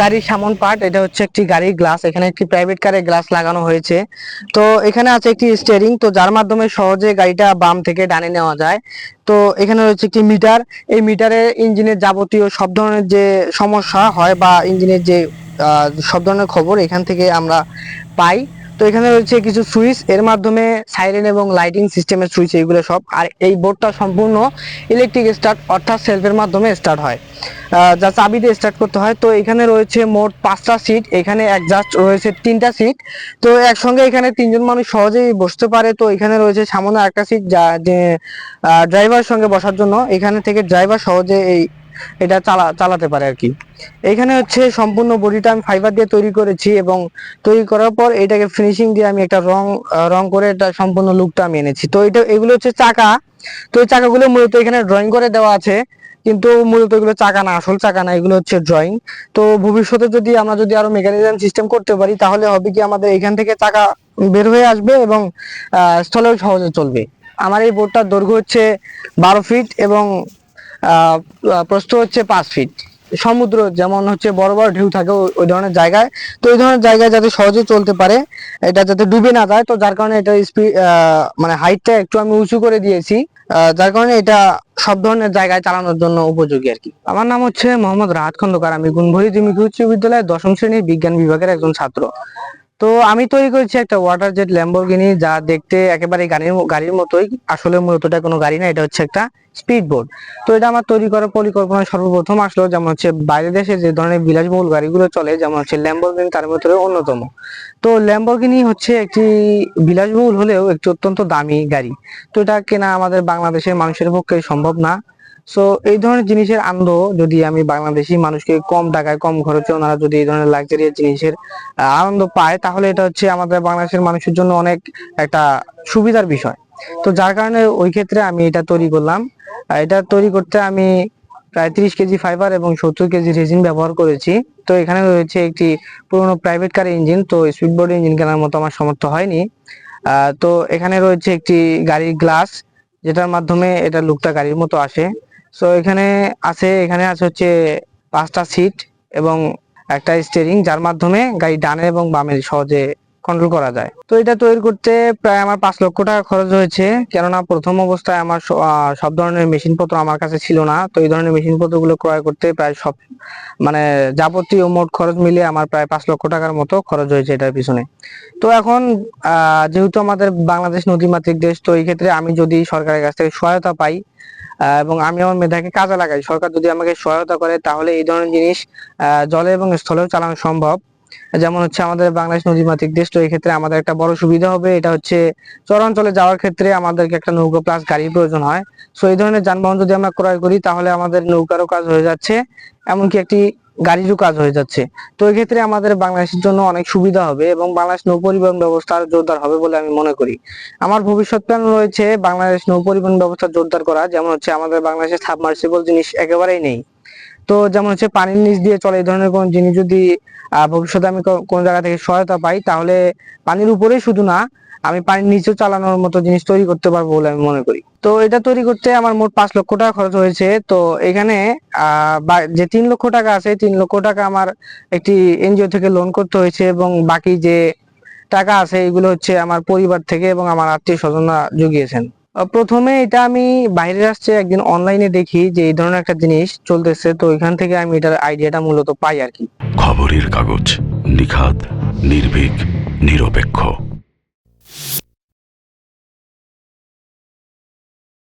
গাড়ির সামন পার্ট এটা হচ্ছে একটি গাড়ির গ্লাস এখানে একটি প্রাইভেট কারের গ্লাস লাগানো হয়েছে। তো এখানে আছে একটি স্টিয়ারিং তো যার মাধ্যমে সহজে গাড়িটা বাম থেকে ডানে নেওয়া যায়। তো এখানে রয়েছে একটি মিটার এই মিটারে ইঞ্জিনের যাবতীয় সব ধরনের যে সমস্যা হয় বা ইঞ্জিনের যে সব ধরনের খবর এখান থেকে আমরা পাই। তো এখানে রয়েছে কিছু সুইচ, এর মাধ্যমে সাইরেন এবং লাইটিং সিস্টেমের সুইচ, এইগুলো সব। আর এই বোর্ডটা সম্পূর্ণ ইলেকট্রিক স্টার্ট অর্থাৎ সেলফের মাধ্যমে স্টার্ট হয়। যা চাবি দিয়ে স্টার্ট করতে হয়। তো এখানে রয়েছে মোট পাঁচটা সিট এখানে একজাস্ট রয়েছে তিনটা সিট তো একসঙ্গে এখানে তিনজন মানুষ সহজেই বসতে পারে। তো এখানে রয়েছে সামনে একটা সিট যা যে ড্রাইভার সঙ্গে বসার জন্য। এখানে থেকে ড্রাইভার সহজে এই এটা চালা, চালাতে পারে আর কি। এখানে হচ্ছে সম্পূর্ণ বডিটা আমি ফাইবার দিয়ে তৈরি করেছি এবং তৈরি করার পর এটাকে ফিনিশিং দিয়ে আমি একটা রং রং করে এটা সম্পূর্ণ লুকটা আমি এনেছি। তো এটা, এগুলো হচ্ছে চাকা। তো এই চাকাগুলো মূলত এখানে ড্রয়িং করে দেওয়া আছে, কিন্তু মূলত এগুলো চাকা না, আসল চাকা না, এগুলো হচ্ছে ড্রয়িং তো ভবিষ্যতে যদি আমরা যদি আরও মেকানিজম সিস্টেম করতে পারি, তাহলে হবে কি আমাদের এখান থেকে চাকা বের হয়ে আসবে এবং স্থলেও সহজে চলবে। আমার এই বোর্ডটার দৈর্ঘ্য হচ্ছে বারো ফিট এবং প্রস্থ হচ্ছে পাঁচ ফিট সমুদ্র যেমন হচ্ছে বড় বড় ঢেউ থাকে ওই- ধরনের জায়গায়। তো ওই ধরনের জায়গায় যাতে সহজে চলতে পারে, এটা যাতে ডুবে না যায়, তো যার কারণে এটা স্পিড মানে হাইটটা একটু আমি উঁচু করে দিয়েছি। যার কারণে এটা সব ধরনের জায়গায় চালানোর জন্য উপযোগী আর কি। আমার নাম হচ্ছে মোহাম্মদ রাহাত খন্দকার। আমি গুণভরি তিমিকি উচ্চ বিদ্যালয়ের দশম শ্রেণির বিজ্ঞান বিভাগের একজন ছাত্র। তো আমি তৈরি করেছি একটা ওয়াটার জেট ল্যাম্বরগিনি যা দেখতে একেবারে গাড়ির গাড়ির মতোই। আসলে মূলত এটা কোনো গাড়ি না, এটা হচ্ছে একটা স্পিড বোর্ড তো এটা আমার তৈরি করার পরিকল্পনা সর্বপ্রথম আসলো, যেমন হচ্ছে বাইরের দেশে যে ধরনের বিলাসবহুল গাড়িগুলো চলে, যেমন হচ্ছে ল্যাম্বরগিনি তার ভিতরে অন্যতম। তো ল্যাম্বরগিনি হচ্ছে একটি বিলাসবহুল হলেও একটি অত্যন্ত দামি গাড়ি। তো এটা কেনা আমাদের বাংলাদেশের মানুষের পক্ষে সম্ভব না। সো এই ধরনের জিনিসের আনন্দ যদি আমি বাংলাদেশি মানুষকে কম টাকায়, কম খরচে ওনারা যদি এই ধরনের লাক্সারিয়াস জিনিসের আনন্দ পায়, তাহলে এটা হচ্ছে আমাদের বাংলাদেশের মানুষের জন্য অনেক একটা সুবিধার বিষয়। তো যার কারণে ওই ক্ষেত্রে আমি এটা তৈরি করলাম। এটা তৈরি করতে আমি প্রায় তিরিশ কেজি ফাইবার এবং সত্তর কেজি রেজিন ব্যবহার করেছি। তো এখানে রয়েছে একটি পুরোনো প্রাইভেট কার ইঞ্জিন তো স্পিডবোর্ড ইঞ্জিন কেনার মতো আমার সামর্থ্য হয়নি। তো এখানে রয়েছে একটি গাড়ির গ্লাস যেটার মাধ্যমে এটা লুকটা গাড়ির মতো আসে। সো এখানে আছে এখানে আছে হচ্ছে পাঁচটা সিট এবং একটা স্টিয়ারিং যার মাধ্যমে গাড়ি ডানে এবং বামে সহজে কন্ট্রোল করা যায়। তো এটা তৈরি করতে প্রায় আমার পাঁচ লক্ষ টাকা খরচ হয়েছে। কেননা প্রথম অবস্থায় আমার সব ধরনের মেশিন পত্র আমার কাছে ছিল না। তো এই ধরনের মেশিন পত্রগুলো ক্রয় করতে প্রায় সব মানে যাবতীয় মোট খরচ মিলিয়ে আমার প্রায় পাঁচ লক্ষ টাকার মতো খরচ হয়েছে এটার পিছনে। তো এখন যেহেতু আমাদের বাংলাদেশ নদীমাতৃক দেশ, তো এই ক্ষেত্রে আমি যদি সরকারের কাছ থেকে সহায়তা পাই এবং আমি আমার মেধাকে কাজে লাগাই, সরকার যদি আমাকে সহায়তা করে, তাহলে এই ধরনের জিনিস জলে এবং স্থলেও চালানো সম্ভব। যেমন হচ্ছে আমাদের বাংলাদেশ নদীমাতৃক দেশ, তো এই ক্ষেত্রে আমাদের একটা বড় সুবিধা হবে। এটা হচ্ছে চরাঞ্চলে যাওয়ার ক্ষেত্রে আমাদেরকে একটা নৌকা প্লাস গাড়ির প্রয়োজন হয়। সো এই ধরনের যানবাহন যদি আমরা ক্রয় করি, তাহলে আমাদের নৌকারও কাজ হয়ে যাচ্ছে, এমনকি একটি গাড়িরও কাজ হয়ে যাচ্ছে। তো এই ক্ষেত্রে আমাদের বাংলাদেশের জন্য অনেক সুবিধা হবে এবং বাংলাদেশ নৌ পরিবহন ব্যবস্থা জোরদার হবে বলে আমি মনে করি। আমার ভবিষ্যৎ প্ল্যান রয়েছে বাংলাদেশ নৌ পরিবহন ব্যবস্থা জোরদার করা, যেমন হচ্ছে আমাদের বাংলাদেশে সাবমার্সিবল জিনিস একেবারেই নেই। তো যেমন হচ্ছে পানির নিচ দিয়ে চলে এই ধরনের কোন জিনিস যদি ভবিষ্যতে আমি কোন জায়গা থেকে সহায়তা পাই, তাহলে পানির উপরে শুধু না, আমি পানির নিচেও চালানোর মতো জিনিস তৈরি করতে পারব বলে আমি মনে করি। তো এটা তৈরি করতে আমার মোট পাঁচ লক্ষ টাকা খরচ হয়েছে। তো এখানে যে তিন লক্ষ টাকা আছে, তিন লক্ষ টাকা আমার একটি এনজিও থেকে লোন করতে হয়েছে এবং বাকি যে টাকা আছে, এগুলো হচ্ছে আমার পরিবার থেকে এবং আমার আত্মীয় স্বজনরা জুগিয়েছেন। প্রথমে এটা আমি বাইরে আসছে, একদিন অনলাইনে দেখি যে এই ধরনের একটা জিনিস চলতেছে, তো এখান থেকে আমি এটার আইডিয়াটা মূলত পাই আর কি। খবরের কাগজ নিখাত নির্ভীক, নিরপেক্ষ।